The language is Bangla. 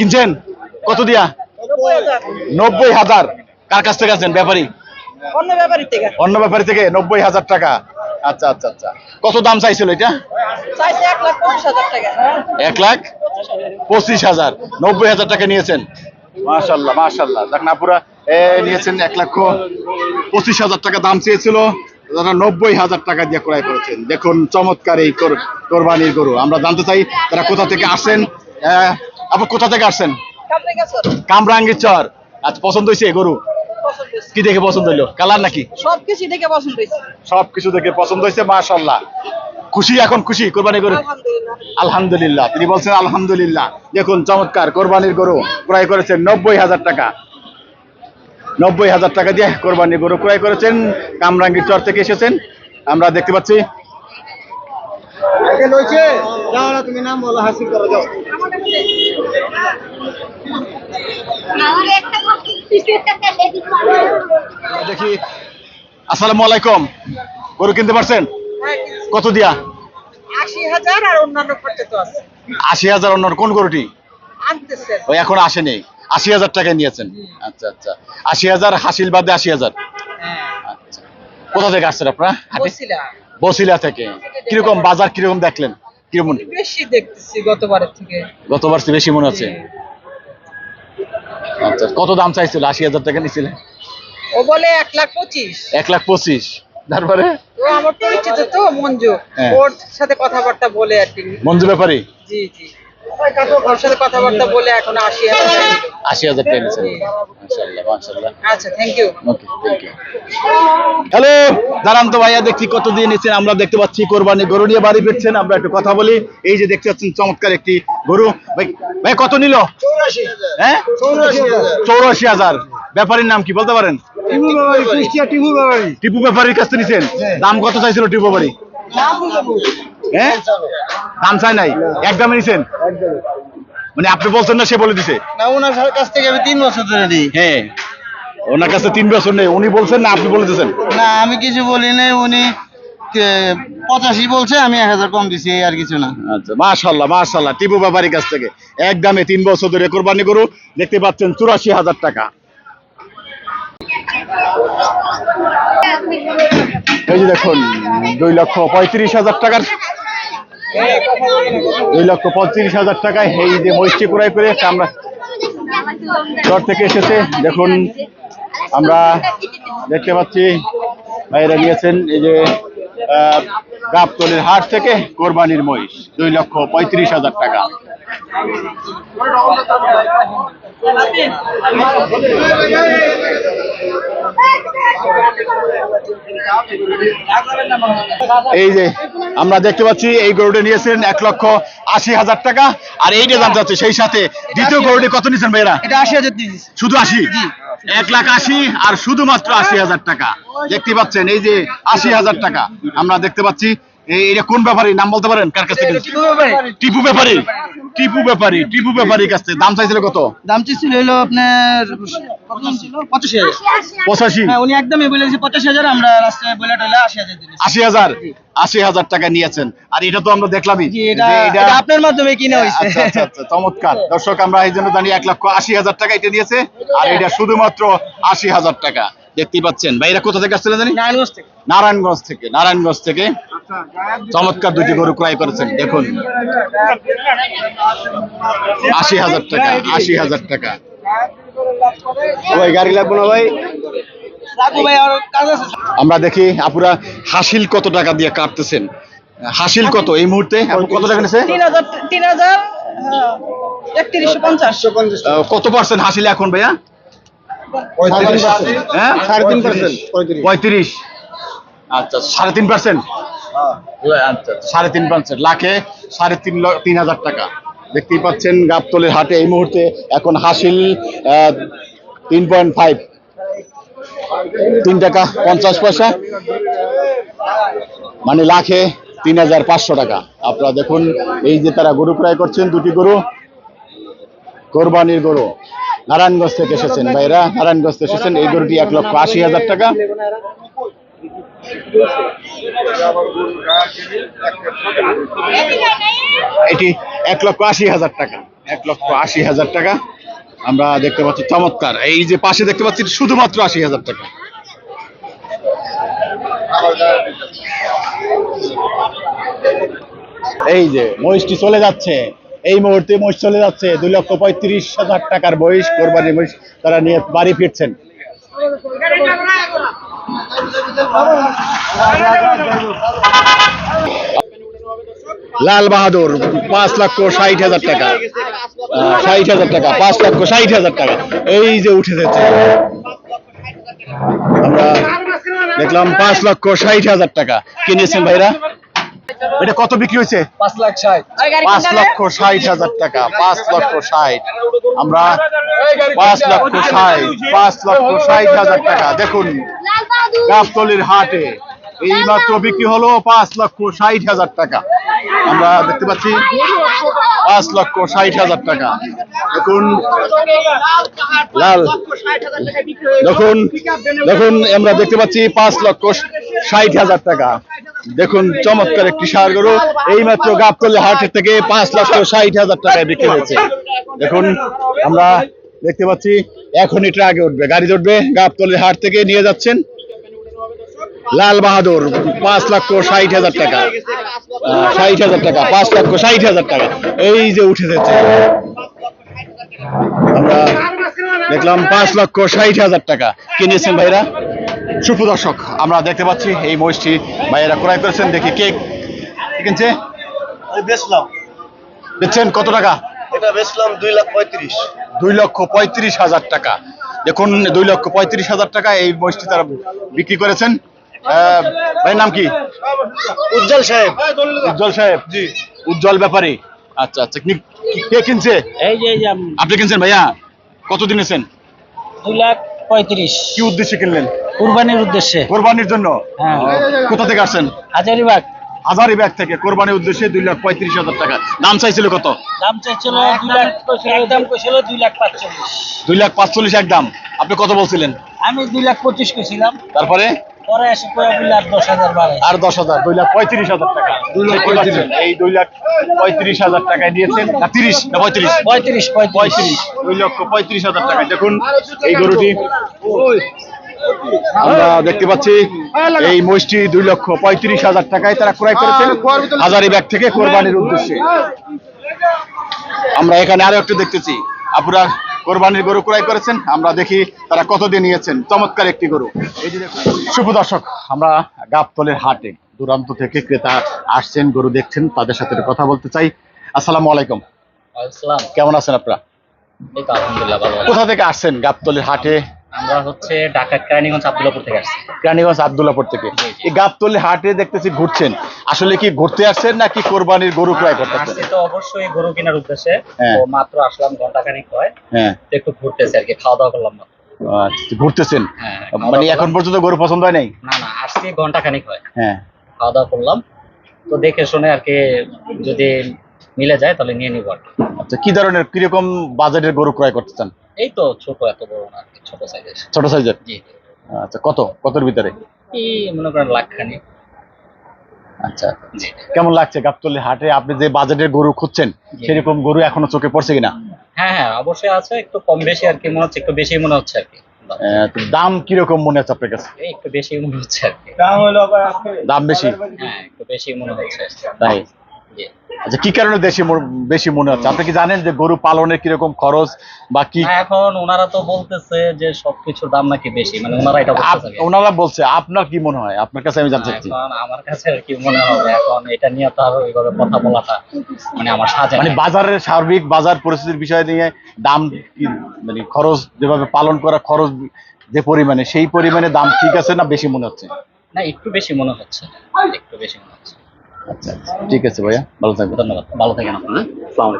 কিনছেন? কত দিয়া? নব্বই হাজার। কার কাছ থেকে আছেন ব্যাপারী? অন্য ব্যাপারী থেকে। অন্য ব্যাপারী থেকে নব্বই হাজার টাকা। আচ্ছা আচ্ছা আচ্ছা। কত দাম চাইছিল এটা? এক লাখ পঁচিশ হাজার নব্বই হাজার টাকা নিয়েছেন। মাশাল্লাহ মাশাল্লাহ। দেখেন আপুরা এ নিয়েছেন এক লক্ষ পঁচিশ হাজার টাকা দাম চেয়েছিল। তারা নব্বই হাজার টাকা দিয়ে ক্রয় করেছেন। দেখুন চমৎকার এই কোর- কোরবানির গরু। আমরা জানতে চাই তারা কোথা থেকে আসেন? আপু কোথা থেকে আসছেন? কামড়ে কামরাঙ্গির চর আচ্ছা পছন্দ হয়েছে গরু? কি দেখে পছন্দ হইল? কালার নাকি? সব কিছু দেখে পছন্দ হয়েছে। সবকিছু দেখে পছন্দ হয়েছে মাশাল্লাহ খুশি এখন খুশি? কোরবানি গরু? আলহামদুলিল্লাহ। আলহামদুলিল্লাহ। তিনি বলছেন আলহামদুলিল্লাহ। দেখুন চমৎকার কোরবানির গরু ক্রয় করেছেন নব্বই হাজার টাকা। নব্বই হাজার টাকা দিয়ে কোরবানির গরু ক্রয় করেছেন। কামরাঙ্গীর চর থেকে এসেছেন। আমরা দেখতে পাচ্ছি। তুমি নাম বলো হাসিল করো যাও। দেখি। আসসালামু আলাইকুম। গরু কিনতে পারছেন? হ্যাঁ, কত দিয়া? আশি হাজার আর অন্যান্য খরচা তো আছে। আশি হাজার অন্য কোন গরুটি? ওই এখন আসেনি। আশি হাজার টাকা নিয়েছেন। আচ্ছা আচ্ছা। আশি হাজার হাসিল বাদে আশি হাজার। হ্যাঁ। আচ্ছা। কোথা থেকে আসছেন আপনারা? বসিলা। থেকে। কীরকম বাজার কীরকম দেখলেন? কীরকম বেশি দেখতেছি গতবারের থেকে। গতবার বেশি মনে হচ্ছে আচ্ছা কত দাম চাইছিল? আশি হাজার টাকা নিয়েছিলেন ও বলে এক লাখ পঁচিশ। এক লাখ পঁচিশ। তারপরে? ও আমার পরিচিত তো মঞ্জু। হ্যাঁ। ওর সাথে কথাবার্তা বলে আর কি। মঞ্জু ব্যাপারী? জি জি। কথাবার্তা বলে এখন আশি হাজার আশি হাজার টাকা নিয়েছেন মাশাআল্লাহ মাশাআল্লাহ। আচ্ছা thank you okay thank you hello দাঁড়ান তো ভাইয়া দেখি কত দিয়ে নিচ্ছেন আমরা দেখতে পাচ্ছি কোরবানি গরু নিয়ে বাড়ি ফিরছেন আমরা একটু কথা বলি। এই যে দেখতে পাচ্ছেন চমৎকার একটি গরু। ভাই ভাই কত নিল? হ্যাঁ? চৌরাশি হাজার। ব্যাপারীর নাম কি বলতে পারেন? টিপু ব্যাপারীর কাছ থেকে নিছেন? দাম কত চাইছিল টিপু ব্যাপারী হ্যাঁ? দাম চাই নাই? এক দামে নিছেন? মানে আপনি বলছেন না সে বলে দিছে। না ওনার কাছ থেকে আমি তিন বছর ধরে নিই হ্যাঁ। ওনার কাছে তিন বছর নেই। উনি বলছেন না আপনি বলে দিয়েছেন না আমি কিছু বলি নাই। উনি পঁচাশি বলছে আমি এক হাজার কম দিছি আর কিছু না। আচ্ছা মাশাল্লাহ মাশাল্লাহ। টিপু ব্যাপারীর কাছ থেকে। এক দামে তিন বছর ধরে কোরবানি গরু দেখতে পাচ্ছেন চুরাশি হাজার টাকা। এই যে দেখুন দুই লক্ষ পঁয়ত্রিশ হাজার টাকার দুই লক্ষ পঁয়ত্রিশ হাজার টাকায় এই যে মহিষটি ক্রয় করে আমরা চর থেকে এসেছে। দেখুন, আমরা দেখতে পাচ্ছি ভাইরা নিয়েছেন এই যে গাবতলির হাট থেকে কোরবানির মহিষ, দুই লক্ষ পঁয়ত্রিশ হাজার টাকা। এই যে আমরা দেখতে পাচ্ছি এই গরুটা নিয়েছেন এক লক্ষ আশি হাজার টাকা। আর এইটা দাম যাচ্ছে সেই সাথে দ্বিতীয় গরুটি কত নিয়েছেন ভাইরা এটা আশি হাজার শুধু আশি? এক লাখ আশি আর শুধুমাত্র আশি হাজার টাকা। দেখতে পাচ্ছেন এই যে আশি হাজার টাকা। আমরা দেখতে পাচ্ছি এটা কোন ব্যাপারে? নাম বলতে পারেন? কার কাছ থেকে? টিপু ব্যাপারী। টিপু ব্যাপারী টিপু ব্যাপারীর কাছ দাম চাইছিল কত? দাম ছিল হলো আপনার পঁচাশি হাজার। পঁচাশি? হ্যাঁ উনি একদমই বলেছে পঁচাশি হাজার আমরা রাস্তায় বলে টলে আশি হাজার আশি হাজার? আশি হাজার টাকা নিয়েছেন। আর এটা তো আমরা দেখলামই এটা আপনার মাধ্যমে কিনা হয়েছে। আচ্ছা আচ্ছা আচ্ছা চমৎকার। দর্শক আমরা এই জন্য জানি এক লক্ষ আশি হাজার টাকা এটা নিয়েছে। আর এটা শুধুমাত্র আশি হাজার টাকা। দেখতেই পাচ্ছেন। ভাইরা কোথা থেকে আসছিলেন জানি? নারায়ণগঞ্জ থেকে। নারায়ণগঞ্জ থেকে নারায়ণগঞ্জ থেকে। চমৎকার দুটি গরু ক্রয় করেছেন দেখুন। আশি হাজার টাকা আশি হাজার টাকা। ভাই গাড়ি লাগবে না ভাই? রাখো ভাই আর কাজ আছে। আমরা দেখি আপুরা হাসিল কত টাকা দিয়ে কাটতেছেন? হাসিল কত এই মুহূর্তে? কত টাকা নিছে? তিন হাজার কত পার্সেন্ট হাসিল এখন ভাইয়া? হ্যাঁ? সাড়ে তিন পার্সেন্ট। পঁয়ত্রিশ। আচ্ছা সাড়ে তিন পার্সেন্ট? সাড়ে তিন পার্সেন্ট লাখে সাড়ে তিন তিন হাজার টাকা। দেখতেই পাচ্ছেন গাবতলের হাটে এই মুহূর্তে এখন হাসিল তিন পয়েন্ট ফাইভ তিন টাকা পঞ্চাশ পয়সা। মানে লাখে তিন হাজার পাঁচশো টাকা। আপনারা দেখুন, এই যে তারা গরু ক্রয় করছেন, দুটি গরু। কোরবানির গরু। নারায়ণগঞ্জ থেকে এসেছেন। ভাইরা, নারায়ণগঞ্জ থেকে এসেছেন। এই গরুটি এক লক্ষ আশি হাজার টাকা। এটি এক লক্ষ আশি হাজার টাকা। এক লক্ষ আশি হাজার টাকা। আমরা দেখতে পাচ্ছি চমৎকার। এই যে পাশে দেখতে পাচ্ছি শুধুমাত্র আশি হাজার টাকা। এই যে মহিষটি চলে যাচ্ছে। এই মুহূর্তে মহিষ চলে যাচ্ছে। দুই লক্ষ পঁয়ত্রিশ হাজার টাকার মহিষ কোরবানি মহিষ তারা নিয়ে বাড়ি ফিরছেন। লাল বাহাদুর, পাঁচ লক্ষ ষাট হাজার টাকা। ষাট হাজার টাকা, পাঁচ লক্ষ ষাট হাজার টাকা। এই যে উঠে যাচ্ছে। আমরা দেখলাম পাঁচ লক্ষ ষাট হাজার টাকা। কিনেছেন ভাইরা? এটা কত বিক্রি হয়েছে? পাঁচ লাখ ষাট। পাঁচ লক্ষ ষাট হাজার টাকা পাঁচ লক্ষ ষাট। আমরা পাঁচ লক্ষ ষাট পাঁচ লক্ষ ষাট হাজার টাকা। দেখুন গাবতলির হাটে এই মাত্র বিক্রি হলো পাঁচ লক্ষ ষাট হাজার টাকা। আমরা দেখতে পাচ্ছি পাঁচ লক্ষ ষাট হাজার টাকা। দেখুন লাল। দেখুন দেখুন আমরা দেখতে পাচ্ছি পাঁচ লক্ষ ষাট হাজার টাকা। দেখুন, চমৎকার একটি সার গরু। এই মাত্র গাবতলি হাটের থেকে পাঁচ লক্ষ ষাট হাজার টাকায় বিক্রি হয়েছে। দেখুন, আমরা দেখতে পাচ্ছি, এখনই ট্রাকে উঠবে, গাড়ি উঠবে গাবতলির হাট থেকে নিয়ে যাচ্ছেন লাল বাহাদুর, পাঁচ লক্ষ ষাট হাজার টাকা। ষাট হাজার টাকা, পাঁচ লক্ষ ষাট হাজার টাকা। এই যে উঠে যাচ্ছে। আমরা দেখলাম পাঁচ লক্ষ ষাট হাজার টাকা। কিনেছেন ভাইরা? সুপ্রদর্শক আমরা দেখতে পাচ্ছি এই মহিষটি। ভাইয়েরা ক্রয় করেছেন দেখি কে কে কিনছে বেচলাম। দিচ্ছেন কত টাকা? এটা বেচলাম দুই লাখ পঁয়ত্রিশ। দুই লক্ষ পঁয়ত্রিশ হাজার টাকা। দেখুন দুই লক্ষ পঁয়ত্রিশ হাজার টাকা এই মহিষটি তারা বিক্রি করেছেন। আহ, ভাইয়ের নাম কি? উজ্জ্বল সাহেব। উজ্জ্বল সাহেব? জি। উজ্জ্বল ব্যাপারী। আচ্ছা আচ্ছা কি- কিনছে? আপনি কিনছেন ভাইয়া? কত দিনেছেন দুই লাখ পঁয়ত্রিশ। কি উদ্দেশ্যে কিনলেন? কোরবানির উদ্দেশ্যে। কোরবানির জন্য? হ্যাঁ। কোথা থেকে আসছেন? হাজারিবাগ হাজারি ব্যাগ থেকে। কোরবানির উদ্দেশ্যে দুই লাখ পঁয়ত্রিশ হাজার টাকা। দাম চাইছিল কত? দাম চাইছিল দুই লাখ পাঁচচল্লিশ। দুই লাখ পাঁচচল্লিশ একদম আপনি কত বলছিলেন? আমি দুই লাখ পঁচিশ কইছিলাম। তারপরে? হাজার আর দশ হাজার দুই লাখ পঁয়ত্রিশ হাজার টাকা। পঁয়ত্রিশ এই দুই লাখ পঁয়ত্রিশ হাজার টাকায় দিয়েছেন না তিরিশ না পঁয়ত্রিশ? পঁয়ত্রিশ পঁয়ত্রিশ। দুই লক্ষ পঁয়ত্রিশ হাজার টাকা দেখুন এই গরুটি আমরা দেখতে পাচ্ছি এই মহিষটি দুই লক্ষ পঁয়ত্রিশ হাজার টাকায় তারা ক্রয় করেছেন হাজারিবাগ থেকে কোরবানির উদ্দেশ্যে। আমরা এখানে আরও একটু দেখতেছি। আপনারা কোরবানির গরু ক্রয় করেছেন আমরা দেখি তারা কত দিয়ে নিয়েছেন। চমৎকার একটি গরু। এই যে শুভ দর্শক আমরা গাবতলের হাটে দূরান্ত থেকে ক্রেতা আসছেন গরু দেখছেন তাদের সাথে একটু কথা বলতে চাই। আসসালামু আলাইকুম। কেমন আছেন আপনারা? আলহামদুলিল্লাহ কোথা থেকে আসছেন গাবতলের হাটে? আমরা হচ্ছে ঢাকা কেরানীগঞ্জ আব্দুল্লাপুর থেকে আসছি। কেরানীগঞ্জ আবদুল্লাপুর থেকে। এই গাবতলির হাটে দেখতেছি ঘুরছেন। আসলে কি ঘুরতে আসছেন নাকি কোরবানির গরু ক্রয় করতেছেন আসছি তো অবশ্যই গরু কেনার উদ্দেশ্যে। হ্যাঁ। তো মাত্র আসলাম ঘণ্টা খানিক হয়। হ্যাঁ। তো একটু ঘুরতেছি আর কি খাওয়া দাওয়া করলাম মাত্র। আচ্ছা, ঘুরতেছেন? হ্যাঁ মানে এখন পর্যন্ত গরু পছন্দ হয় নাই? না না আসছি ঘণ্টা খানিক হয়। হ্যাঁ। খাওয়া দাওয়া করলাম। তো দেখে শুনে আর কি যদি মিলে যায় তাহলে নিয়ে নিবো আর আচ্ছা কি ধরনের কীরকম বাজেটের গরু ক্রয় করতে চান? এই তো ছোট এত বড় না ছোট সাইজের ছোট সাইজের জি আচ্ছা কত কতর ভিতরে? এই মনে করেন লাখ খানিক আচ্ছা। জি। কেমন লাগছে গাবতলির হাটে? আপনি যে বাজেটের গরু খুঁজছেন। সেরকম গরু এখনও চোখে পড়ছে কিনা? হ্যাঁ হ্যাঁ অবশ্যই আছে একটু কম বেশি আর কি মনে হচ্ছে একটু বেশি মনে হচ্ছে আর কি। দাম কীরকম মনে হচ্ছে আপনার কাছে? একটু বেশি মনে হচ্ছে আর কি। দাম বেশি? হ্যাঁ একটু বেশি মনে হচ্ছে। তাই? আচ্ছা কি কারণে দেশি বেশি মনে হচ্ছে? আপনি কি জানেন যে গরু পালনের কীরকম খরচ বা কি এখন ওনারা তো বলতেছে যে সবকিছুর দাম নাকি বেশি মানে ওনারা এটা বলতেছে ওনারা বলছে আপনার কি মনে হয়? আপনার কাছে আমি জানতে চাচ্ছি। এখন আমার কাছে কি মনে হবে এখন এটা নিয়ে তো আর ওইভাবে কথা বলাটা মানে আমার সাজে মানে বাজারের সার্বিক বাজার পরিস্থিতির বিষয় নিয়ে দাম কি মানে খরচ যেভাবে পালন করা খরচ যে পরিমাণে সেই পরিমাণে দাম ঠিক আছে না বেশি মনে হচ্ছে? না একটু বেশি মনে হচ্ছে একটু বেশি মনে হচ্ছে। আচ্ছা ঠিক আছে ভাইয়া ভালো থাকবেন। ধন্যবাদ। ভালো থাকেন আপনারা। আসসালামু